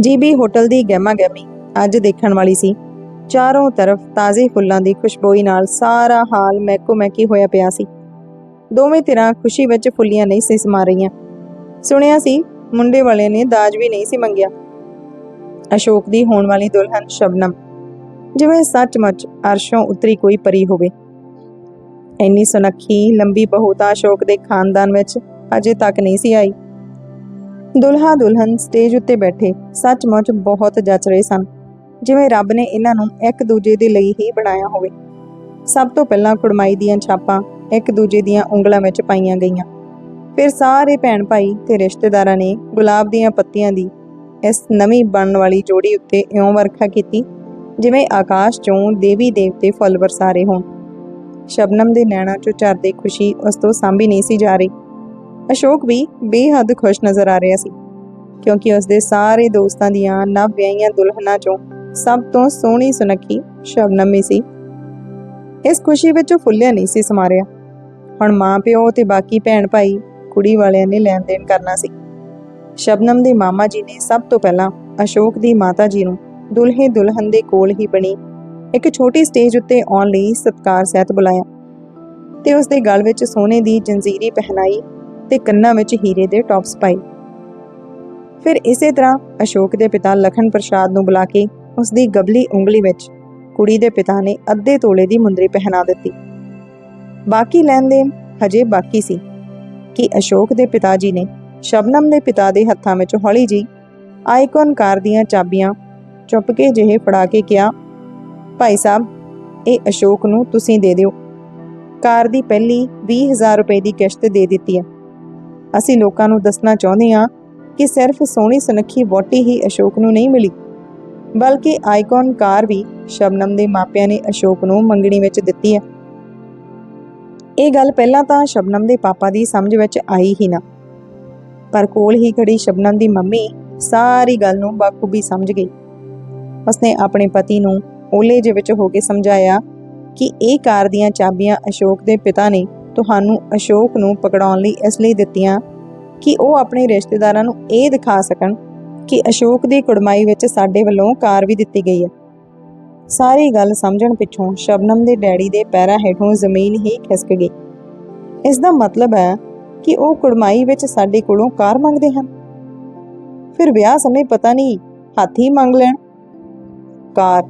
GB hotel ਦੀ ਗਹਿਮਾ ਗਹਿਮੀ ਅੱਜ ਦੇਖਣ ਵਾਲੀ ਸੀ। ਚਾਰੋਂ ਤਰਫ ਤਾਜ਼ੇ ਫੁੱਲਾਂ ਦੀ ਖੁਸ਼ਬੋਈ ਨਾਲ ਸਾਰਾ ਹਾਲ ਮਹਿਕੋ ਮਹਿਕੀ ਹੋਇਆ ਪਿਆ ਸੀ। ਦੋਵੇਂ ਧਿਰਾਂ ਖੁਸ਼ੀ ਵਿੱਚ ਫੁੱਲੀਆਂ ਨਹੀਂ ਸੀ ਸਮਾ ਰਹੀਆਂ। ਸੁਣਿਆ ਸੀ, ਮੁੰਡੇ ਵਾਲੇ ਨੇ ਦਾਜ ਵੀ ਨਹੀਂ ਸੀ ਮੰਗਿਆ। ਅਸ਼ੋਕ ਦੀ ਹੋਣ ਵਾਲੀ ਦੁਲਹਨ ਸ਼ਬਨਮ। ਜਿਵੇਂ ਸੱਚਮੁੱਚ ਅਰਸ਼ੋਂ ਉਤਰੀ ਕੋਈ ਪਰੀ ਹੋਵੇ। ਇੰਨੀ ਸੁਨੱਖੀ, ਲੰਬੀ ਬਹੂ ਅਸ਼ੋਕ ਦੇ ਖਾਨਦਾਨ ਵਿੱਚ ਅਜੇ ਤੱਕ ਨਹੀਂ ਸੀ ਆਈ। ਦੁਲਹਾ ਦੁਲਹਨ ਸਟੇਜ ਉੱਤੇ ਬੈਠੇ ਸੱਚਮੁੱਚ ਬਹੁਤ ਜੱਚ ਰਹੇ ਸਨ। ਜਿਵੇਂ ਰੱਬ ਨੇ ਇਹਨਾਂ ਨੂੰ ਇੱਕ ਦੂਜੇ ਦੇ ਲਈ ਹੀ ਬਣਾਇਆ ਹੋਵੇ। ਸਭ ਤੋਂ ਪਹਿਲਾਂ ਕੁੜਮਾਈ ਦੀਆਂ ਛਾਪਾਂ ਇੱਕ ਦੂਜੇ ਦੀਆਂ ਉਂਗਲਾਂ ਵਿੱਚ ਪਾਈਆਂ ਗਈਆਂ। ਫਿਰ ਸਾਰੇ ਭੈਣ ਭਾਈ ਤੇ ਰਿਸ਼ਤੇਦਾਰਾਂ ਨੇ ਗੁਲਾਬ ਦੀਆਂ ਪੱਤੀਆਂ ਦੀ ਇਸ ਨਵੀਂ ਬਣਨ ਵਾਲੀ ਜੋੜੀ ਉੱਤੇ ਇਉਂ ਵਰਖਾ ਕੀਤੀ, ਜਿਵੇਂ ਆਕਾਸ਼ ਚੋਂ ਦੇਵੀ ਦੇਵਤੇ ਫੁੱਲ ਵਰਸਾ ਰਹੇ ਹੋਣ। ਸ਼ਬਨਮ ਦੇ ਨੈਣਾਂ ਚੋਂ ਝਰਦੀ ਖੁਸ਼ੀ ਉਸ ਤੋਂ ਸਾਂਭੀ ਨਹੀਂ ਸੀ ਜਾ ਰਹੀ। ਅਸ਼ੋਕ ਵੀ ਬੇਹੱਦ ਖੁਸ਼ ਨਜ਼ਰ ਆ ਰਿਹਾ ਸੀ, ਕਿਉਂਕਿ ਉਸ ਦੇ ਸਾਰੇ ਦੋਸਤਾਂ ਦੀਆਂ ਨਵ ਵਿਆਹੀਆਂ ਦੁਲਹਨਾਂ ਚੋਂ ਸਭ ਤੋਂ ਸੋਹਣੀ ਸੁਨੱਖੀ ਸ਼ਬਨਮ ਹੀ ਸੀ। ਇਸ ਖੁਸ਼ੀ ਵਿੱਚ ਉਹ ਫੁੱਲਿਆ ਨਹੀਂ ਸੀ ਸਮਾਰਿਆ। ਹੁਣ ਮਾਂ ਪਿਓ ਤੇ ਬਾਕੀ ਭੈਣ ਭਾਈ ਕੁੜੀ ਵਾਲਿਆਂ ਨੇ ਲੈਣ ਦੇਣ ਕਰਨਾ ਸੀ। ਸ਼ਬਨਮ ਦੇ ਮਾਮਾ ਜੀ ਨੇ ਸਭ ਤੋਂ ਪਹਿਲਾਂ ਅਸ਼ੋਕ ਦੀ ਮਾਤਾ ਜੀ ਨੂੰ ਦੁਲਹੇ ਦੁਲਹਨ ਦੇ ਕੋਲ ਹੀ ਬਣੀ ਇੱਕ ਛੋਟੀ ਸਟੇਜ ਉੱਤੇ ਆਉਣ ਲਈ ਸਤਕਾਰ ਸਹਿਤ ਬੁਲਾਇਆ ਤੇ ਉਸ ਦੇ ਗਲ ਵਿੱਚ ਸੋਨੇ ਦੀ ਜੰਜੀਰੀ ਪਹਿਨਾਈ ਤੇ ਕੰਨਾਂ ਵਿੱਚ ਹੀਰੇ ਦੇ ਟੌਪਸ ਪਾਏ। ਫਿਰ ਇਸੇ ਤਰ੍ਹਾਂ ਅਸ਼ੋਕ ਦੇ ਪਿਤਾ ਲਖਨ ਪ੍ਰਸਾਦ ਨੂੰ ਬੁਲਾ ਕੇ ਉਸ ਦੀ ਗਬਲੀ ਉਂਗਲੀ ਵਿੱਚ ਕੁੜੀ ਦੇ ਪਿਤਾ ਨੇ ਅੱਧੇ ਤੋਲੇ ਦੀ ਮੁੰਦਰੀ ਪਹਿਨਾ ਦਿੱਤੀ। ਬਾਕੀ ਲੈਣ ਦੇਣ ਹਜੇ ਬਾਕੀ ਸੀ ਕਿ ਅਸ਼ੋਕ ਦੇ ਪਿਤਾ ਜੀ ਨੇ ਸ਼ਬਨਮ ਦੇ ਪਿਤਾ ਦੇ ਹੱਥਾਂ ਵਿੱਚ ਹੌਲੀ ਜੀ ਆਈਕਨ ਕਾਰ ਦੀਆਂ ਚਾਬੀਆਂ ਚੁੱਪ ਕੇ ਜਿਹੇ ਫੜਾ ਕੇ ਕਿਹਾ, ਭਾਈ ਸਾਹਿਬ, ਇਹ ਅਸ਼ੋਕ ਨੂੰ ਤੁਸੀਂ ਦੇ ਦਿਓ। ਕਾਰ ਦੀ ਪਹਿਲੀ 20000 ਰੁਪਏ ਦੀ ਕਿਸ਼ਤ ਦੇ ਦਿੱਤੀ ਹੈ। ਅਸੀਂ ਲੋਕਾਂ ਨੂੰ ਦੱਸਣਾ ਚਾਹੁੰਦੇ ਹਾਂ ਕਿ ਸਿਰਫ ਸੋਹਣੀ ਸੁਨੱਖੀ ਵੋਟੀ ਹੀ ਅਸ਼ੋਕ ਨੂੰ ਨਹੀਂ ਮਿਲੀ। ਬਲਕਿ ਆਈਕਨ ਕਾਰ ਵੀ ਸ਼ਬਨਮ ਦੇ ਮਾਪਿਆਂ ਨੇ ਅਸ਼ੋਕ ਨੂੰ ਮੰਗਣੀ ਵਿੱਚ ਦਿੱਤੀ ਹੈ। ਇਹ ਗੱਲ ਪਹਿਲਾਂ ਤਾਂ ਸ਼ਬਨਮ ਦੇ ਪਾਪਾ ਦੀ ਸਮਝ ਵਿੱਚ ਆਈ ਹੀ ਨਾ। ਪਰ ਕੋਲ ਹੀ ਖੜੀ ਸ਼ਬਨਮ ਦੀ ਮੰਮੀ ਸਾਰੀ ਗੱਲ ਨੂੰ ਬਾਖੂਬੀ ਸਮਝ ਗਈ। ਉਸਨੇ ਆਪਣੇ ਪਤੀ ਨੂੰ ਓਲੇ ਜਿਹੇ ਵਿੱਚ ਹੋ ਕੇ ਸਮਝਾਇਆ ਕਿ ਇਹ ਕਾਰ ਦੀਆਂ ਚਾਬੀਆਂ ਅਸ਼ੋਕ ਦੇ ਪਿਤਾ ਨੇ ਤੁਹਾਨੂੰ ਅਸ਼ੋਕ ਨੂੰ ਪਕੜਾਉਣ ਲਈ ਇਸ ਲਈ ਦਿੱਤੀਆਂ ਕਿ ਉਹ ਆਪਣੇ ਰਿਸ਼ਤੇਦਾਰਾਂ ਨੂੰ ਇਹ ਦਿਖਾ ਸਕਣ ਕਿ ਅਸ਼ੋਕ ਦੀ ਕੁੜਮਾਈ ਵਿੱਚ ਸਾਡੇ ਵੱਲੋਂ ਕਾਰ ਵੀ ਦਿੱਤੀ ਗਈ ਹੈ। ਸਾਰੀ ਗੱਲ ਸਮਝਣ ਪਿੱਛੋਂ ਸ਼ਬਨਮ ਦੇ ਡੈਡੀ ਦੇ ਪੈਰਾਂ ਹੇਠੋਂ ਜ਼ਮੀਨ ਹੀ ਖਿਸਕ ਗਈ। ਇਸ ਦਾ ਮਤਲਬ ਹੈ ਕਿ ਉਹ ਕੁੜਮਾਈ ਵਿੱਚ ਸਾਡੇ ਕੋਲੋਂ ਕਾਰ ਮੰਗਦੇ ਹਨ। ਫਿਰ ਵਿਆਹ ਸਮੇਂ ਪਤਾ ਨਹੀਂ ਹੱਥ ਹੀ ਮੰਗ ਲੈਣ। ਕਾਰ।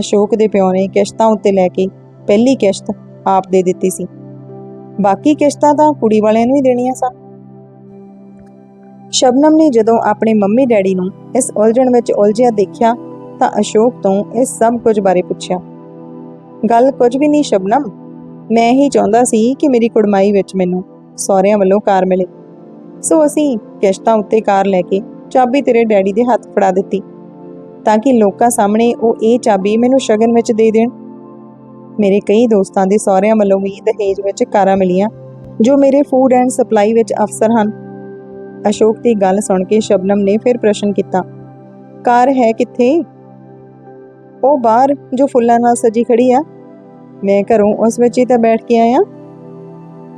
ਅਸ਼ੋਕ ਦੇ ਪਿਓ ਨੇ ਕਿਸ਼ਤਾਂ ਉੱਤੇ ਲੈ ਕੇ ਪਹਿਲੀ ਕਿਸ਼ਤ ਆਪ ਦੇ ਦਿੱਤੀ ਸੀ। ਬਾਕੀ ਕਿਸ਼ਤਾਂ ਤਾਂ ਕੁੜੀ ਵਾਲਿਆਂ ਨੂੰ ਹੀ ਦੇਣੀਆਂ ਸਨ। ਸ਼ਬਨਮ ਨੇ ਜਦੋਂ ਆਪਣੇ ਮੰਮੀ ਡੈਡੀ ਨੂੰ ਇਸ ਉਲਝਣ ਵਿੱਚ ਉਲਝਿਆ ਦੇਖਿਆ ਤਾਂ ਅਸ਼ੋਕ ਤੋਂ ਇਸ ਸਭ ਕੁਝ ਬਾਰੇ ਪੁੱਛਿਆ। ਗੱਲ ਕੁਝ ਵੀ ਨਹੀਂ ਸ਼ਬਨਮ। ਮੈਂ ਹੀ ਚਾਹੁੰਦਾ ਸੀ ਕਿ ਮੇਰੀ ਕੁੜਮਾਈ ਵਿੱਚ ਮੈਨੂੰ ਸਹੁਰਿਆਂ ਵੱਲੋਂ ਕਾਰ ਮਿਲੇ। ਸੋ ਅਸੀਂ ਕਿਸ਼ਤਾਂ ਉੱਤੇ ਕਾਰ ਲੈ ਕੇ ਚਾਬੀ ਤੇਰੇ ਡੈਡੀ ਦੇ ਹੱਥ ਫੜਾ ਦਿੱਤੀ, ਤਾਂ ਕਿ ਲੋਕਾਂ ਸਾਹਮਣੇ ਉਹ ਇਹ ਚਾਬੀ ਮੈਨੂੰ ਸ਼ਗਨ ਵਿੱਚ ਦੇ ਦੇਣ। ਮੇਰੇ ਕਈ ਦੋਸਤਾਂ ਦੇ ਸਹੁਰਿਆਂ ਵੱਲੋਂ ਵੀ ਦਹੇਜ ਵਿੱਚ ਕਾਰਾਂ ਮਿਲੀਆਂ, ਜੋ ਮੇਰੇ ਫੂਡ ਐਂਡ ਸਪਲਾਈ ਵਿੱਚ ਅਫਸਰ ਹਨ। ਅਸ਼ੋਕ ਦੀ ਗੱਲ ਸੁਣ ਕੇ ਸ਼ਬਨਮ ਨੇ ਫਿਰ ਪ੍ਰਸ਼ਨ ਕੀਤਾ, ਕਾਰ ਹੈ ਕਿੱਥੇ? ਉਹ ਬਾਹਰ, ਜੋ ਫੁੱਲਾਂ ਨਾਲ ਸਜੀ ਖੜੀ ਆ। ਮੈਂ ਘਰੋਂ ਉਸ ਵਿੱਚ ਹੀ ਤਾਂ ਬੈਠ ਕੇ ਆਇਆ।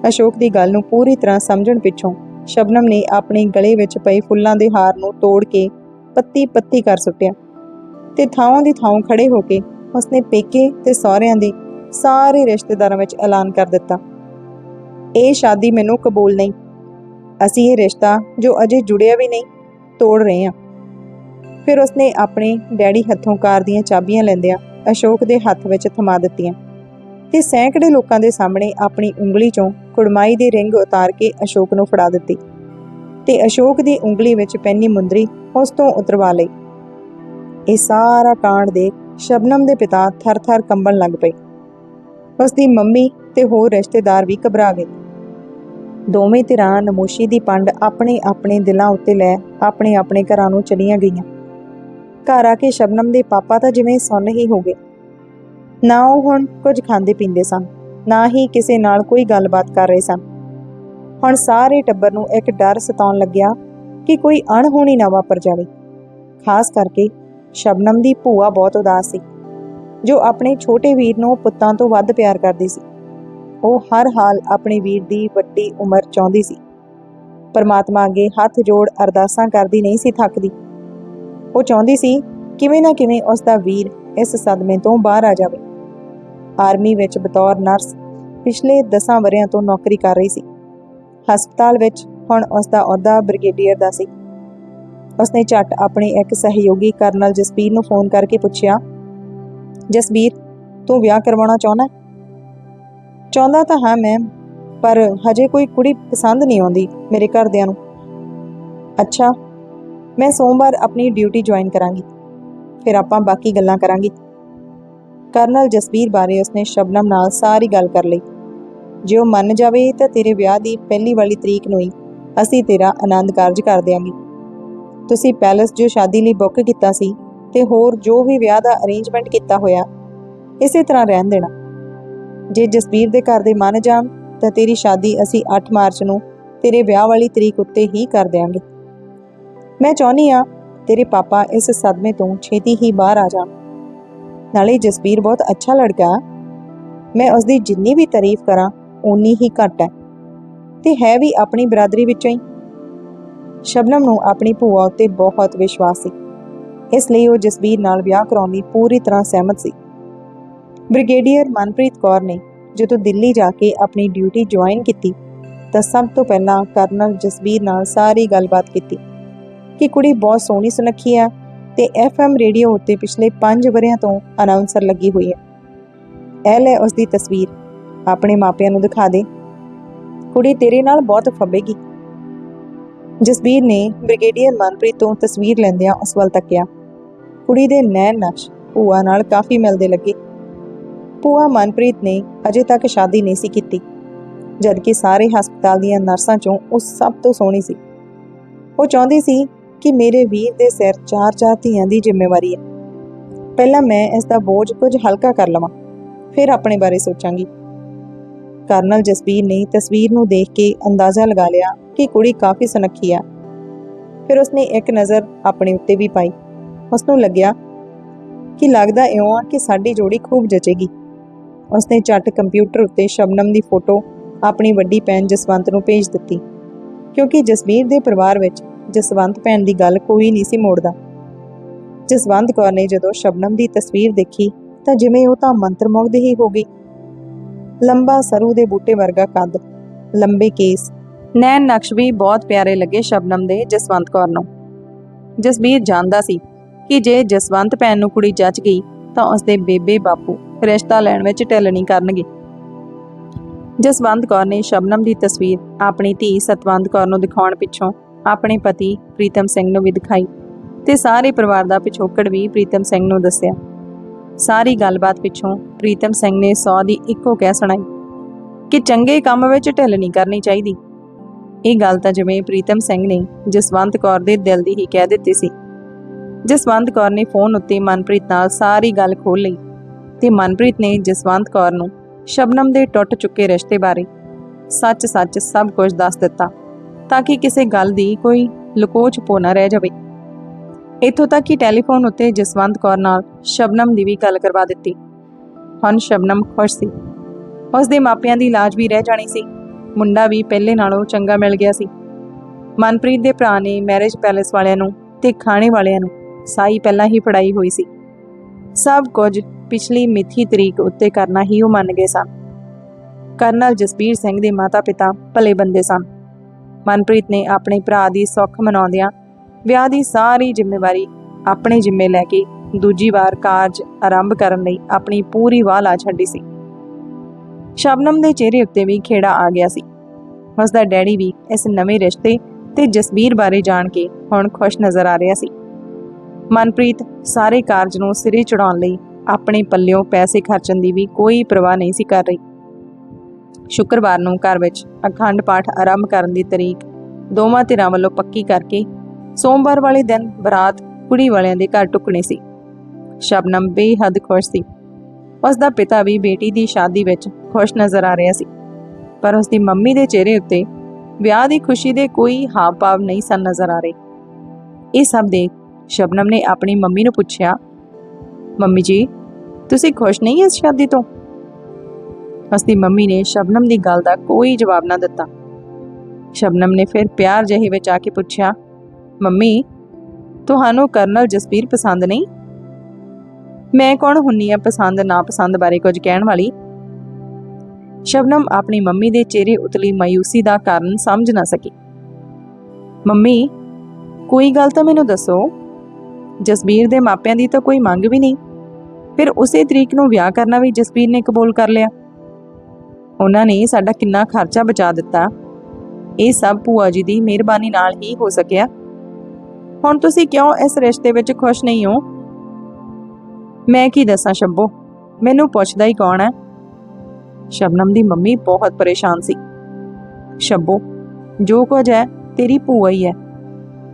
ਅਸ਼ੋਕ ਦੀ ਗੱਲ ਨੂੰ ਪੂਰੀ ਤਰ੍ਹਾਂ ਸਮਝਣ ਪਿੱਛੋਂ ਸ਼ਬਨਮ ਨੇ ਆਪਣੇ ਗਲੇ ਵਿੱਚ ਪਏ ਫੁੱਲਾਂ ਦੇ ਹਾਰ ਨੂੰ ਤੋੜ ਕੇ ਪੱਤੀ ਪੱਤੀ ਕਰ ਸੁੱਟਿਆ ਤੇ ਥਾਂ ਦੀ ਥਾਂ ਖੜੇ ਹੋ ਕੇ ਉਸਨੇ ਪੇਕੇ ਤੇ ਸਹੁਰਿਆਂ ਦੀ ਸਾਰੇ ਰਿਸ਼ਤੇਦਾਰਾਂ ਵਿੱਚ ਐਲਾਨ ਕਰ ਦਿੱਤਾ। ਇਹ ਸ਼ਾਦੀ ਮੈਨੂੰ ਕਬੂਲ ਨਹੀਂ। ਅਸੀਂ ਇਹ ਰਿਸ਼ਤਾ, ਜੋ ਅਜੇ ਜੁੜਿਆ ਵੀ ਨਹੀਂ, ਤੋੜ ਰਹੇ ਹਾਂ। ਫਿਰ ਉਸਨੇ ਆਪਣੇ ਡੈਡੀ ਹੱਥੋਂ ਕਾਰ ਦੀਆਂ ਚਾਬੀਆਂ ਲੈਂਦਿਆਂ ਅਸ਼ੋਕ ਦੇ ਹੱਥ ਵਿੱਚ ਥਮਾ ਦਿੱਤੀਆਂ ਤੇ ਸੈਂਕੜੇ ਲੋਕਾਂ ਦੇ ਸਾਹਮਣੇ ਆਪਣੀ ਉਂਗਲੀ ਚੋਂ ਕੁੜਮਾਈ ਦੀ ਰਿੰਗ ਉਤਾਰ ਕੇ ਅਸ਼ੋਕ ਨੂੰ ਫੜਾ ਦਿੱਤੀ ਤੇ ਅਸ਼ੋਕ ਦੀ ਉਂਗਲੀ ਵਿੱਚ ਪੈਨੀ ਮੁੰਦਰੀ ਉਸ ਤੋਂ ਉਤਰਵਾ ਲਈ। ਇਹ ਸਾਰਾ ਕਾਂਡ ਦੇ ਸ਼ਬਨਮ ਦੇ ਪਿਤਾ ਥਰ-ਥਰ ਕੰਬਣ ਲੱਗ ਪਏ। ਉਸ ਦੀ ਮੰਮੀ ਤੇ ਹੋਰ ਰਿਸ਼ਤੇਦਾਰ ਵੀ ਘਬਰਾ ਗਏ। ਦੋਵੇਂ ਧਿਰਾਂ ਨਮੋਸ਼ੀ ਦੀ ਪੰਡ ਆਪਣੇ ਆਪਣੇ ਦਿਲਾਂ ਉੱਤੇ ਲੈ ਆਪਣੇ ਆਪਣੇ ਘਰਾਂ ਨੂੰ ਚਲੀਆਂ ਗਈਆਂ। ਘਰ ਆ ਕੇ ਸ਼ਬਨਮ ਦੇ ਪਾਪਾ ਤਾਂ ਜਿਵੇਂ ਸੁੰਨ ਹੀ ਹੋ ਗਏ। ਨਾ ਉਹ ਹੁਣ ਕੁਝ ਖਾਂਦੇ ਪੀਂਦੇ ਸਨ, ਨਾ ਹੀ ਕਿਸੇ ਨਾਲ ਕੋਈ ਗੱਲਬਾਤ ਕਰ ਰਹੇ ਸਨ। ਹੁਣ ਸਾਰੇ ਟੱਬਰ ਨੂੰ ਇੱਕ ਡਰ ਸਤਾਉਣ ਲੱਗਿਆ ਕਿ ਕੋਈ ਅਣਹੋਣੀ ਨਾ ਵਾਪਰ ਜਾਵੇ। ਖਾਸ ਕਰਕੇ ਸ਼ਬਨਮ ਦੀ ਭੂਆ ਬਹੁਤ ਉਦਾਸ ਸੀ। ਜੋ ਆਪਣੇ ਛੋਟੇ ਵੀਰ ਨੂੰ ਪੁੱਤਾਂ ਤੋਂ ਵੱਧ ਪਿਆਰ ਕਰਦੀ ਸੀ। ਉਹ ਹਰ ਹਾਲ ਆਪਣੇ ਵੀਰ ਦੀ ਵੱਡੀ ਉਮਰ ਚਾਹੁੰਦੀ ਸੀ। ਪਰਮਾਤਮਾ ਅੱਗੇ ਹੱਥ ਜੋੜ ਅਰਦਾਸਾਂ ਕਰਦੀ ਨਹੀਂ ਸੀ ਥੱਕਦੀ। ਉਹ ਚਾਹੁੰਦੀ ਸੀ ਕਿਵੇਂ ਨਾ ਕਿਵੇਂ ਉਸ ਦਾ ਵੀਰ ਇਸ ਸਦਮੇ ਤੋਂ ਬਾਹਰ ਆ ਜਾਵੇ। ਆਰਮੀ ਵਿੱਚ ਬਤੌਰ ਨਰਸ ਪਿਛਲੇ 10 ਵਰਿਆਂ ਤੋਂ ਨੌਕਰੀ ਕਰ ਰਹੀ ਸੀ। ਹਸਪਤਾਲ ਵਿੱਚ ਹੁਣ ਉਸ ਦਾ ਅਹੁਦਾ ਬ੍ਰਿਗੇਡੀਅਰ ਦਾ ਸੀ। ਉਸਨੇ ਝੱਟ ਆਪਣੇ ਇੱਕ ਸਹਿਯੋਗੀ ਕਰਨਲ ਜਸਬੀਰ ਨੂੰ ਫੋਨ ਕਰਕੇ ਪੁੱਛਿਆ ਜਸਬੀਰ, ਤੂੰ ਵਿਆਹ ਕਰਵਾਉਣਾ ਚਾਹੁੰਦਾ ਚਾਹੁੰਦਾ ਤਾਂ ਹਾਂ ਮੈਮ ਪਰ ਹਜੇ ਕੋਈ ਕੁੜੀ ਪਸੰਦ ਨਹੀਂ ਆਉਂਦੀ ਮੇਰੇ ਘਰਦਿਆਂ ਨੂੰ। ਅੱਛਾ, ਮੈਂ ਸੋਮਵਾਰ ਆਪਣੀ ਡਿਊਟੀ ਜੁਆਇਨ ਕਰਾਂਗੀ, ਫਿਰ ਆਪਾਂ ਬਾਕੀ ਗੱਲਾਂ ਕਰਾਂਗੇ। ਕਰਨਲ ਜਸਬੀਰ ਬਾਰੇ ਉਸਨੇ ਸ਼ਬਨਮ ਨਾਲ ਸਾਰੀ ਗੱਲ ਕਰ ਲਈ। ਜੇ ਉਹ ਮੰਨ ਜਾਵੇ ਤਾਂ ਤੇਰੇ ਵਿਆਹ ਦੀ ਪਹਿਲੀ ਵਾਲੀ ਤਰੀਕ ਨੂੰ ਹੀ ਅਸੀਂ ਤੇਰਾ ਆਨੰਦ ਕਾਰਜ ਕਰ ਦਿਆਂਗੇ। ਤੁਸੀਂ ਪੈਲਸ ਜੋ ਸ਼ਾਦੀ ਲਈ ਬੁੱਕ ਕੀਤਾ ਸੀ ਤੇ ਹੋਰ ਜੋ ਵੀ ਵਿਆਹ ਦਾ ਅਰੇਂਜਮੈਂਟ ਕੀਤਾ ਹੋਇਆ, ਇਸੇ ਤਰ੍ਹਾਂ ਰਹਿਣ ਦੇਣਾ। ਜੇ ਜਸਬੀਰ ਦੇ ਘਰ ਦੇ ਮੰਨ ਜਾਣ, ਤਾਂ ਤੇਰੀ ਸ਼ਾਦੀ ਅਸੀਂ 8 ਮਾਰਚ ਨੂੰ ਤੇਰੇ ਵਿਆਹ ਵਾਲੀ ਤਰੀਕ ਉੱਤੇ ਹੀ ਕਰ ਦਿਆਂਗੇ। ਮੈਂ ਚਾਹੁੰਦੀ ਆ ਤੇਰੇ ਪਾਪਾ ਇਸ ਸਦਮੇ ਤੋਂ ਛੇਤੀ ਹੀ ਬਾਹਰ ਆ ਜਾਣ। ਨਾਲੇ ਜਸਬੀਰ ਬਹੁਤ ਅੱਛਾ ਲੜਕਾ ਮੈਂ ਉਸ ਦੀ ਜਿੰਨੀ ਵੀ ਤਾਰੀਫ ਕਰਾਂ, ਓਨੀ ਹੀ ਘੱਟ ਹੈ। ਤੇ ਹੈ ਵੀ ਆਪਣੀ ਬਰਾਦਰੀ ਵਿੱਚੋਂ ਹੀ। ਸ਼ਬਨਮ ਨੂੰ ਆਪਣੀ ਭੂਆ ਉੱਤੇ ਬਹੁਤ ਵਿਸ਼ਵਾਸ ਸੀ। ਇਸ ਲਈ ਉਹ ਜਸਬੀਰ ਨਾਲ ਵਿਆਹ ਕਰਾਉਣ ਲਈ ਪੂਰੀ ਤਰ੍ਹਾਂ ਸਹਿਮਤ ਸੀ। ਬ੍ਰਿਗੇਡੀਅਰ ਮਨਪ੍ਰੀਤ ਕੌਰ ਨੇ ਜਦੋਂ ਦਿੱਲੀ ਜਾ ਕੇ ਆਪਣੀ ਡਿਊਟੀ ਜੁਆਇਨ ਕੀਤੀ, ਤਾਂ ਸਭ ਤੋਂ ਪਹਿਲਾਂ ਕਰਨਲ ਜਸਬੀਰ ਨਾਲ ਸਾਰੀ ਗੱਲਬਾਤ ਕੀਤੀ ਕਿ ਕੁੜੀ ਬਹੁਤ ਸੋਹਣੀ ਸੁਨੱਖੀ ਆ ਤੇ ਐਫਐਮ ਰੇਡੀਓ ਉੱਤੇ ਪਿਛਲੇ 5 ਵਰਿਆਂ ਤੋਂ ਅਨਾਉਂਸਰ ਲੱਗੀ ਹੋਈ ਹੈ। ਇਹ ਲੈ ਉਸ ਦੀ ਤਸਵੀਰ, ਆਪਣੇ ਮਾਪਿਆਂ ਨੂੰ ਦਿਖਾ ਦੇ। ਕੁੜੀ ਤੇਰੇ ਨਾਲ ਬਹੁਤ ਫੱਬੇਗੀ। ਜਸਬੀਰ ਨੇ ਬ੍ਰਿਗੇਡੀਅਰ ਮਨਪ੍ਰੀਤ ਤੋਂ ਤਸਵੀਰ ਲੈਂਦਿਆਂ ਉਸ ਵੱਲ ਤੱਕਿਆ। ਕੁੜੀ ਦੇ ਨੈਣ ਨਕਸ਼ ਭੂਆ ਨਾਲ ਕਾਫੀ ਮਿਲਦੇ ਲੱਗੇ। ਭੂਆ ਮਨਪ੍ਰੀਤ ਨੇ ਅਜੇ ਤੱਕ ਸ਼ਾਦੀ ਨਹੀਂ ਸੀ ਕੀਤੀ, ਜਦਕਿ ਸਾਰੇ ਹਸਪਤਾਲ ਦੀਆਂ ਨਰਸਾਂ ਚੋਂ ਉਹ ਸਭ ਤੋਂ ਸੋਹਣੀ ਸੀ। ਉਹ ਚਾਹੁੰਦੀ ਸੀ ਕਿ ਮੇਰੇ ਵੀਰ ਦੇ ਸਿਰ ਚਾਰ ਚਾਰ ਧੀਆਂ ਦੀ ਜ਼ਿੰਮੇਵਾਰੀ ਹੈ। ਪਹਿਲਾਂ ਮੈਂ ਇਸ ਦਾ ਬੋਝ ਕੁਝ ਹਲਕਾ ਕਰ ਲਵਾਂ, ਫਿਰ ਆਪਣੇ ਬਾਰੇ ਸੋਚਾਂਗੀ। ਕਰਨਲ ਜਸਬੀਰ ਨੇ ਤਸਵੀਰ ਨੂੰ ਦੇਖ ਕੇ ਅੰਦਾਜ਼ਾ ਲਗਾ ਲਿਆ ਕਿ ਕੁੜੀ ਕਾਫੀ ਸੁਨੱਖੀ ਆ। ਫਿਰ ਉਸਨੇ ਇੱਕ ਨਜ਼ਰ ਆਪਣੇ ਉੱਤੇ ਵੀ ਪਾਈ। ਉਸਨੂੰ ਲੱਗਿਆ ਕਿ ਲੱਗਦਾ ਇਉਂ ਆ ਕਿ ਸਾਡੀ ਜੋੜੀ ਖੂਬ ਜਚੇਗੀ। ਉਸਨੇ ਝੱਟ ਕੰਪਿਊਟਰ ਉੱਤੇ ਸ਼ਬਨਮ ਦੀ ਫੋਟੋ ਆਪਣੀ ਵੱਡੀ ਭੈਣ ਜਸਵੰਤ ਨੂੰ ਭੇਜ ਦਿੱਤੀ, ਕਿਉਂਕਿ ਜਸਬੀਰ ਦੇ ਪਰਿਵਾਰ ਵਿੱਚ ਜਸਵੰਤ ਭੈਣ ਦੀ ਗੱਲ ਕੋਈ ਨਹੀਂ ਸੀ ਮੋੜਦਾ। ਜਸਵੰਤ ਕੌਰ ਨੇ ਜਦੋਂ ਸ਼ਬਨਮ ਦੀ ਤਸਵੀਰ ਦੇਖੀ ਤਾਂ ਜਿਵੇਂ ਉਹ ਤਾਂ ਮੰਤਰਮੁਗਧ ਹੀ ਹੋ ਗਈ। ਲੰਬਾ ਸਰੂ ਦੇ ਬੂਟੇ ਵਰਗਾ ਕੱਦ ਲੰਬੇ ਕੇਸ, ਨੈਣ ਨਕਸ਼ ਵੀ ਬਹੁਤ ਪਿਆਰੇ ਲੱਗੇ ਸ਼ਬਨਮ ਦੇ ਜਸਵੰਤ ਕੌਰ ਨੂੰ। ਜਸਬੀਰ ਜਾਣਦਾ ਸੀ ਕਿ ਜੇ ਜਸਵੰਤ ਭੈਣ ਨੂੰ ਕੁੜੀ ਜੱਚ ਗਈ ਤਾਂ ਉਸਦੇ ਬੇਬੇ ਬਾਪੂ ਰਿਸ਼ਤਾ ਲੈਣ ਵਿੱਚ ਢਿੱਲ ਨਹੀਂ ਕਰਨਗੇ। ਜਸਵੰਤ ਕੌਰ ਨੇ ਸ਼ਬਨਮ ਦੀ ਤਸਵੀਰ ਆਪਣੀ ਧੀ ਸਤਵੰਤ ਕੌਰ ਨੂੰ ਦਿਖਾਉਣ ਪਿੱਛੋਂ ਆਪਣੇ ਪਤੀ ਪ੍ਰੀਤਮ ਸਿੰਘ ਨੂੰ ਵੀ ਦਿਖਾਈ ਤੇ ਸਾਰੇ ਪਰਿਵਾਰ ਦਾ ਪਿਛੋਕੜ ਵੀ ਪ੍ਰੀਤਮ ਸਿੰਘ ਨੂੰ ਦੱਸਿਆ। ਸਾਰੀ ਗੱਲਬਾਤ ਪਿੱਛੋਂ ਪ੍ਰੀਤਮ ਸਿੰਘ ਨੇ ਸੌ ਦੀ ਇੱਕੋ ਕਹਿ ਸੁਣਾਈ ਕਿ ਚੰਗੇ ਕੰਮ ਵਿੱਚ ਢਿੱਲ ਨਹੀਂ ਕਰਨੀ ਚਾਹੀਦੀ। ਇਹ ਗੱਲ ਤਾਂ ਜਿਵੇਂ ਪ੍ਰੀਤਮ ਸਿੰਘ ਨੇ ਜਸਵੰਤ ਕੌਰ ਦੇ ਦਿਲ ਦੀ ਹੀ ਕਹਿ ਦਿੱਤੀ ਸੀ। ਜਸਵੰਤ ਕੌਰ ਨੇ ਫੋਨ ਉੱਤੇ ਮਨਪ੍ਰੀਤ ਨਾਲ ਸਾਰੀ ਗੱਲ ਖੋਲ ਲਈ ਤੇ ਮਨਪ੍ਰੀਤ ਨੇ ਜਸਵੰਤ ਕੌਰ ਨੂੰ ਸ਼ਬਨਮ ਦੇ ਟੁੱਟ ਚੁੱਕੇ ਰਿਸ਼ਤੇ ਬਾਰੇ ਸੱਚ-ਸੱਚ ਸਭ ਕੁਝ ਦੱਸ ਦਿੱਤਾ ਤਾਂ ਕਿ ਕਿਸੇ ਗੱਲ ਦੀ ਕੋਈ ਲੁਕੋਚ ਪੋ ਨਾ ਰਹਿ ਜਾਵੇ। ਇੱਥੋਂ ਤੱਕ ਕਿ ਟੈਲੀਫੋਨ ਉੱਤੇ ਜਸਵੰਤ ਕੌਰ ਨਾਲ ਸ਼ਬਨਮ ਦੀ ਵੀ ਗੱਲ ਕਰਵਾ ਦਿੱਤੀ। ਹੁਣ ਸ਼ਬਨਮ ਖੁਸ਼ ਸੀ। ਉਸ ਦੇ ਮਾਪਿਆਂ ਦੀ ਇਲਾਜ ਵੀ ਰਹਿ ਜਾਣੀ ਸੀ। ਮੁੰਡਾ ਵੀ ਪਹਿਲੇ ਨਾਲੋਂ ਚੰਗਾ ਮਿਲ ਗਿਆ ਸੀ। ਮਨਪ੍ਰੀਤ ਦੇ ਭਰਾ ਨੇ ਮੈਰਿਜ ਪੈਲੇਸ ਵਾਲਿਆਂ ਨੂੰ ਤੇ ਖਾਣੇ ਵਾਲਿਆਂ ਨੂੰ ਸਾਈ ਪਹਿਲਾਂ ਹੀ ਫੜਾਈ ਹੋਈ ਸੀ। ਸਭ ਕੁਝ ਪਿਛਲੀ ਮਿੱਥੀ ਤਰੀਕ ਉੱਤੇ ਕਰਨਾ ਹੀ ਉਹ ਮੰਨ ਗਏ ਸਨ। ਕਰਨਲ ਜਸਬੀਰ ਸਿੰਘ ਦੇ ਮਾਤਾ-ਪਿਤਾ ਭਲੇ ਬੰਦੇ ਸਨ। ਮਨਪ੍ਰੀਤ ਨੇ ਆਪਣੇ ਭਰਾ ਦੀ ਸੁੱਖ ਮਨਾਉਂਦਿਆਂ ਵਿਆਹ ਦੀ ਸਾਰੀ ਜ਼ਿੰਮੇਵਾਰੀ ਆਪਣੇ ਜ਼ਿੰਮੇ ਲੈ ਕੇ ਦੂਜੀ ਵਾਰ ਕਾਰਜ ਆਰੰਭ ਕਰਨ ਲਈ ਆਪਣੀ ਪੂਰੀ ਵਾਹ ਲਾ ਛੱਡੀ ਸੀ। ਸ਼ਬਨਮ ਦੇ ਚਿਹਰੇ ਉੱਤੇ ਵੀ ਖੇੜਾ ਆ ਗਿਆ ਸੀ। ਉਸ ਦਾ ਡੈਡੀ ਵੀ ਇਸ ਨਵੇਂ ਰਿਸ਼ਤੇ ਤੇ ਜਸਬੀਰ ਬਾਰੇ ਜਾਣ ਕੇ ਹੁਣ ਖੁਸ਼ ਨਜ਼ਰ ਆ ਰਿਹਾ ਸੀ। ਮਨਪ੍ਰੀਤ ਸਾਰੇ ਕਾਰਜ ਨੂੰ ਸਿਰੇ ਚੜਾਉਣ ਲਈ ਆਪਣੇ ਪੱਲਿਓਂ ਪੈਸੇ ਖਰਚਣ ਦੀ ਵੀ ਕੋਈ ਪਰਵਾਹ ਨਹੀਂ ਸੀ ਕਰ ਰਹੀ। ਸ਼ੁੱਕਰਵਾਰ ਨੂੰ ਘਰ ਵਿੱਚ ਅਖੰਡ ਪਾਠ ਆਰੰਭ ਕਰਨ ਦੀ ਤਰੀਕ ਦੋਵਾਂ ਧਿਰਾਂ ਵੱਲੋਂ ਪੱਕੀ ਕਰਕੇ ਸੋਮਵਾਰ ਵਾਲੇ ਦਿਨ ਬਰਾਤ ਕੁੜੀ ਵਾਲਿਆਂ ਦੇ ਘਰ ਟੁਕਣੀ ਸੀ। ਸ਼ਬਨਮ ਬੇਹੱਦ ਖੁਸ਼ ਸੀ। ਉਸ ਦਾ ਪਿਤਾ ਵੀ ਬੇਟੀ ਦੀ ਸ਼ਾਦੀ ਵਿੱਚ ਖੁਸ਼ ਨਜ਼ਰ ਆ ਰਿਹਾ ਸੀ। ਪਰ ਉਸ ਦੀ ਮੰਮੀ ਦੇ ਚਿਹਰੇ ਉੱਤੇ ਵਿਆਹ ਦੀ ਖੁਸ਼ੀ ਦੇ ਕੋਈ ਹਾਵ-ਭਾਵ ਨਹੀਂ ਸਨ ਨਜ਼ਰ ਆ ਰਹੇ। ਇਹ ਸਭ ਦੇਖ ਸ਼ਬਨਮ ਨੇ ਆਪਣੀ ਮੰਮੀ ਨੂੰ ਪੁੱਛਿਆ, ਮੰਮੀ ਜੀ, ਤੁਸੀਂ ਖੁਸ਼ ਨਹੀਂ ਇਸ ਸ਼ਾਦੀ ਤੋਂ? ਉਸ ਮੰਮੀ ਨੇ ਸ਼ਬਨਮ ਦੀ ਗੱਲ ਦਾ ਕੋਈ ਜਵਾਬ ਨਾ ਦਿੱਤਾ। ਸ਼ਬਨਮ ਨੇ ਫਿਰ ਪਿਆਰ ਜਿਹੇ ਵਿੱਚ ਆ ਕੇ ਪੁੱਛਿਆ, ਮੰਮੀ, ਤੁਹਾਨੂੰ ਕਰਨਲ ਜਸਬੀਰ ਪਸੰਦ ਨਹੀਂ? ਮੈਂ ਕੌਣ ਹੁੰਨੀ ਆ ਪਸੰਦ ਨਾ ਪਸੰਦ ਬਾਰੇ ਕੁਝ ਕਹਿਣ ਵਾਲੀ? ਸ਼ਬਨਮ ਆਪਣੀ ਮੰਮੀ ਦੇ ਚਿਹਰੇ ਉਤਲੀ ਮਾਇੂਸੀ ਦਾ ਕਾਰਨ ਸਮਝ ਨਾ ਸਕੀ। ਮੰਮੀ, ਕੋਈ ਗੱਲ ਤਾਂ ਮੈਨੂੰ ਦੱਸੋ ਜਸਬੀਰ ਦੇ ਮਾਪਿਆਂ ਦੀ ਤਾਂ ਕੋਈ ਮੰਗ ਵੀ ਨਹੀਂ। ਫਿਰ ਉਸੇ ਤਰੀਕ ਨੂੰ ਵਿਆਹ ਕਰਨਾ ਵੀ ਜਸਬੀਰ ਨੇ ਕਬੂਲ ਕਰ ਲਿਆ। ਉਹਨਾਂ ਨੇ ਸਾਡਾ ਕਿੰਨਾ ਖਰਚਾ ਬਚਾ ਦਿੱਤਾ। ਇਹ ਸਭ ਭੂਆ ਜੀ ਦੀ ਮਿਹਰਬਾਨੀ ਨਾਲ ਹੀ ਹੋ ਸਕਿਆ। ਹੁਣ ਤੁਸੀਂ ਕਿਉਂ ਇਸ ਰਿਸ਼ਤੇ ਵਿੱਚ ਖੁਸ਼ ਨਹੀਂ ਹੋ? ਮੈਂ ਕੀ ਦੱਸਾਂ ਸ਼ੱਬੋ ਮੈਨੂੰ ਪੁੱਛਦਾ ਹੀ ਕੌਣ ਹੈ? ਸ਼ਬਨਮ ਦੀ ਮੰਮੀ ਬਹੁਤ ਪਰੇਸ਼ਾਨ ਸੀ। ਸ਼ੱਬੋ ਜੋ ਕੁਝ ਹੈ, ਤੇਰੀ ਭੂਆ ਹੀ ਹੈ।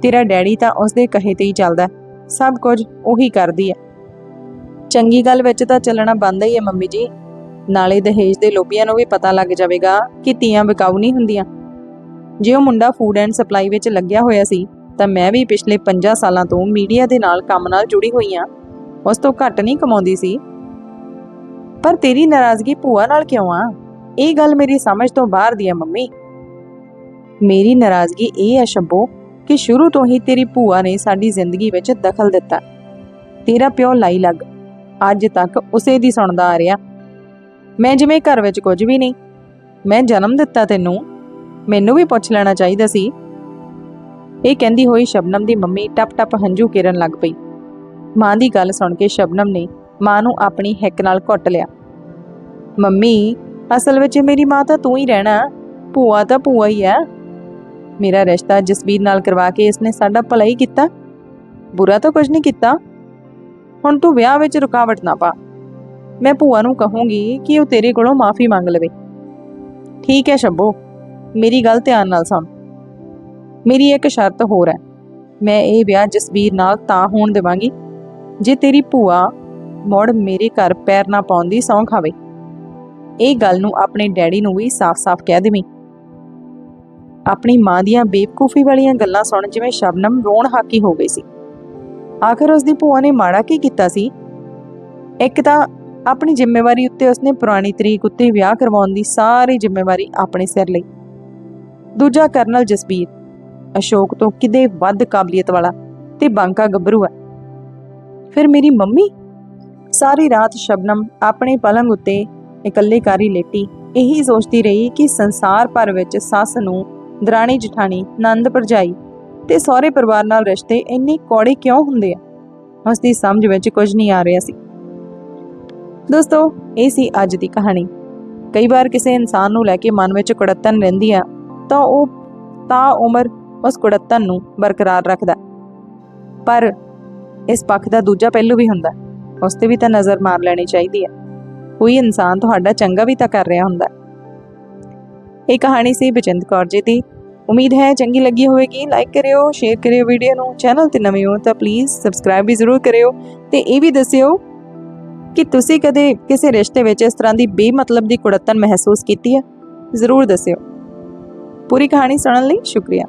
ਤੇਰਾ ਡੈਡੀ ਤਾਂ ਉਸਦੇ ਕਹੇ ਤੇ ਹੀ ਚੱਲਦਾ ਹੈ। ਸਭ ਕੁਝ ਉਹੀ ਕਰਦੀ ਹੈ ਚੰਗੀ ਗੱਲ ਵਿੱਚ ਤਾਂ ਚੱਲਣਾ ਬੰਦ ਹੀ ਹੈ ਮੰਮੀ ਜੀ। ਨਾਲੇ ਦਹੇਜ ਦੇ ਲੋਭੀਆਂ ਨੂੰ ਵੀ ਪਤਾ ਲੱਗ ਜਾਵੇਗਾ ਕਿ ਤੀਆਂ ਵਿਕਾਊ ਨਹੀਂ ਹੁੰਦੀਆਂ। ਜੇ ਉਹ ਮੁੰਡਾ ਫੂਡ ਐਂਡ ਸਪਲਾਈ ਵਿੱਚ ਲੱਗਿਆ ਹੋਇਆ ਸੀ, ਤਾਂ ਮੈਂ ਵੀ ਪਿਛਲੇ 50 ਸਾਲਾਂ ਤੋਂ ਮੀਡੀਆ ਦੇ ਨਾਲ ਕੰਮ ਨਾਲ ਜੁੜੀ ਹੋਈ ਹਾਂ ਉਸ ਤੋਂ ਘੱਟ ਨਹੀਂ ਕਮਾਉਂਦੀ ਸੀ। ਪਰ ਤੇਰੀ ਨਾਰਾਜ਼ਗੀ ਭੂਆ ਨਾਲ ਕਿਉਂ ਆ? ਇਹ ਗੱਲ ਮੇਰੀ ਸਮਝ ਤੋਂ ਬਾਹਰ ਦੀ ਹੈ ਮੰਮੀ। ਮੇਰੀ ਨਾਰਾਜ਼ਗੀ ਇਹ ਹੈ ਸ਼ੱਬੋ ਕਿ ਸ਼ੁਰੂ ਤੋਂ ਹੀ ਤੇਰੀ ਭੂਆ ਨੇ ਸਾਡੀ ਜ਼ਿੰਦਗੀ ਵਿੱਚ ਦਖਲ ਦਿੱਤਾ। ਤੇਰਾ ਪਿਓ ਲਾਈ ਲੱਗ। ਅੱਜ ਤੱਕ ਉਸੇ ਦੀ ਸੁਣਦਾ ਆ ਰਿਹਾ। ਮੈਂ ਜਿਵੇਂ ਘਰ ਵਿੱਚ ਕੁਝ ਵੀ ਨਹੀਂ। ਮੈਂ ਜਨਮ ਦਿੱਤਾ ਤੈਨੂੰ। ਮੈਨੂੰ ਵੀ ਪੁੱਛ ਲੈਣਾ ਚਾਹੀਦਾ ਸੀ। ਇਹ ਕਹਿੰਦੀ ਹੋਈ ਸ਼ਬਨਮ ਦੀ ਮੰਮੀ ਟਪ-ਟਪ ਹੰਝੂ ਕਿਰਨ ਲੱਗ ਪਈ। ਮਾਂ ਦੀ ਗੱਲ ਸੁਣ ਕੇ ਸ਼ਬਨਮ ਨੇ ਮਾਂ ਨੂੰ ਆਪਣੀ ਹਿੱਕ ਨਾਲ ਘੁੱਟ ਲਿਆ। ਮੰਮੀ, ਅਸਲ ਵਿੱਚ ਮੇਰੀ ਮਾਂ ਤਾਂ ਤੂੰ ਹੀ ਰਹਿਣਾ। ਭੂਆ ਤਾਂ ਭੂਆ ਹੀ ਹੈ ਮੇਰਾ ਰਿਸ਼ਤਾ ਜਸਬੀਰ ਨਾਲ ਕਰਵਾ ਕੇ ਇਸਨੇ ਸਾਡਾ ਭਲਾ ਹੀ ਕੀਤਾ। ਬੁਰਾ ਤਾਂ ਕੁਝ ਨਹੀਂ ਕੀਤਾ। ਹੁਣ ਤੂੰ ਵਿਆਹ ਵਿੱਚ ਰੁਕਾਵਟ ਨਾ ਪਾ। ਮੈਂ ਭੂਆ ਨੂੰ ਕਹੂੰਗੀ ਕਿ ਉਹ ਤੇਰੇ ਕੋਲੋਂ ਮਾਫੀ ਮੰਗ ਲਵੇ। ਠੀਕ ਹੈ ਸ਼ੱਬੋ ਮੇਰੀ ਗੱਲ ਧਿਆਨ ਨਾਲ ਸੁਣ। ਮੇਰੀ ਇੱਕ ਸ਼ਰਤ ਹੋਰ ਹੈ। ਮੈਂ ਇਹ ਵਿਆਹ ਜਸਬੀਰ ਨਾਲ ਤਾਂ ਹੋਣ ਦੇਵਾਂਗੀ, ਜੇ ਤੇਰੀ ਭੂਆ ਮੁੜ ਮੇਰੇ ਘਰ ਪੈਰ ਨਾ ਪਾਉਣ ਦੀ ਸਹੁੰ ਖਾਵੇ। ਇਹ ਗੱਲ ਨੂੰ ਆਪਣੇ ਡੈਡੀ ਨੂੰ ਵੀ ਸਾਫ਼-ਸਾਫ਼ ਕਹਿ ਦੇਵੀਂ। ਆਪਣੀ ਮਾਂ ਦੀਆਂ ਬੇਵਕੂਫੀ ਵਾਲੀਆਂ ਗੱਲਾਂ ਸੁਣ ਜਿਵੇਂ ਸ਼ਬਨਮ ਰੋਣ ਹਾਕੀ ਹੋ ਗਈ ਸੀ। ਆਖਰ ਉਸ ਦੀ ਭੂਆ ਨੇ ਮਾੜਾ ਕੀ ਕੀਤਾ ਸੀ? ਇੱਕ ਤਾਂ ਆਪਣੀ ਜ਼ਿੰਮੇਵਾਰੀ ਉੱਤੇ ਉਸਨੇ ਪੁਰਾਣੀ ਤਰੀਕ ਉੱਤੇ ਵਿਆਹ ਕਰਵਾਉਣ ਦੀ ਸਾਰੀ ਜ਼ਿੰਮੇਵਾਰੀ ਆਪਣੇ ਸਿਰ ਲਈ। ਦੂਜਾ ਕਰਨਲ ਜਸਬੀਰ, ਅਸ਼ੋਕ ਤੋਂ ਕਿਤੇ ਵੱਧ ਕਾਬਲੀਅਤ ਵਾਲਾ ਤੇ ਬਾਂਕਾ ਗੱਭਰੂ ਹੈ। ਫਿਰ ਮੇਰੀ ਮੰਮੀ? ਸਾਰੀ ਰਾਤ ਸ਼ਬਨਮ ਆਪਣੇ ਪਲੰਗ ਉੱਤੇ ਇਕੱਲੇ ਕਾਰੀ ਲੇਟੀ। ਇਹੀ ਸੋਚਦੀ ਰਹੀ ਕਿ ਸੰਸਾਰ ਭਰ ਵਿੱਚ ਸੱਸ ਨੂੰ ਦਰਾਣੀ ਜਠਾਣੀ, ਨੰਦ ਭਰਜਾਈ ਤੇ ਸਹੁਰੇ ਪਰਿਵਾਰ ਨਾਲ ਰਿਸ਼ਤੇ ਇੰਨੇ ਕੌੜੇ ਕਿਉਂ ਹੁੰਦੇ ਆ? ਉਸ ਦੀ ਸਮਝ ਵਿੱਚ ਕੁਝ ਨਹੀਂ ਆ ਰਿਹਾ ਸੀ। ਦੋਸਤੋ, ਇਹ ਸੀ ਅੱਜ ਦੀ ਕਹਾਣੀ। ਕਈ ਵਾਰ ਕਿਸੇ ਇਨਸਾਨ ਨੂੰ ਲੈ ਕੇ ਮਨ ਵਿੱਚ ਕੁੜੱਤਨ ਰਹਿੰਦੀ ਆ, ਤਾਂ ਉਹ ਤਾਂ ਉਮਰ ਉਸ ਕੁੜੱਤਨ ਨੂੰ ਬਰਕਰਾਰ ਰੱਖਦਾ। ਪਰ ਇਸ ਪੱਖ ਦਾ ਦੂਜਾ ਪਹਿਲੂ ਵੀ ਹੁੰਦਾ। ਉਸ ਤੇ ਵੀ ਤਾਂ ਨਜ਼ਰ ਮਾਰ ਲੈਣੀ ਚਾਹੀਦੀ ਹੈ ਕੋਈ ਇਨਸਾਨ ਤੁਹਾਡਾ ਚੰਗਾ ਵੀ ਤਾਂ ਕਰ ਰਿਹਾ ਹੁੰਦਾ। ਇਹ ਕਹਾਣੀ ਸੀ ਬਚਿੰਦ ਕੌਰ ਜੀ ਦੀ। ਉਮੀਦ ਹੈ ਚੰਗੀ ਲੱਗੀ ਹੋਵੇਗੀ। ਲਾਈਕ ਕਰਿਓ ਸ਼ੇਅਰ ਕਰਿਓ ਵੀਡੀਓ ਨੂੰ ਚੈਨਲ ਤੇ ਨਵੇਂ ਹੋ ਤਾਂ ਪਲੀਜ਼ ਸਬਸਕ੍ਰਾਈਬ ਵੀ ਜ਼ਰੂਰ ਕਰਿਓ। ਤੇ ਇਹ ਵੀ ਦੱਸਿਓ ਕਿ ਤੁਸੀਂ ਕਦੇ ਕਿਸੇ ਰਿਸ਼ਤੇ ਵਿੱਚ ਇਸ ਤਰ੍ਹਾਂ ਦੀ ਬੇਮਤਲਬ ਦੀ ਕੁੜੱਤਨ ਮਹਿਸੂਸ ਕੀਤੀ ਹੈ? ਜ਼ਰੂਰ ਦੱਸਿਓ। ਪੂਰੀ ਕਹਾਣੀ ਸੁਣਨ ਲਈ ਸ਼ੁਕਰੀਆ।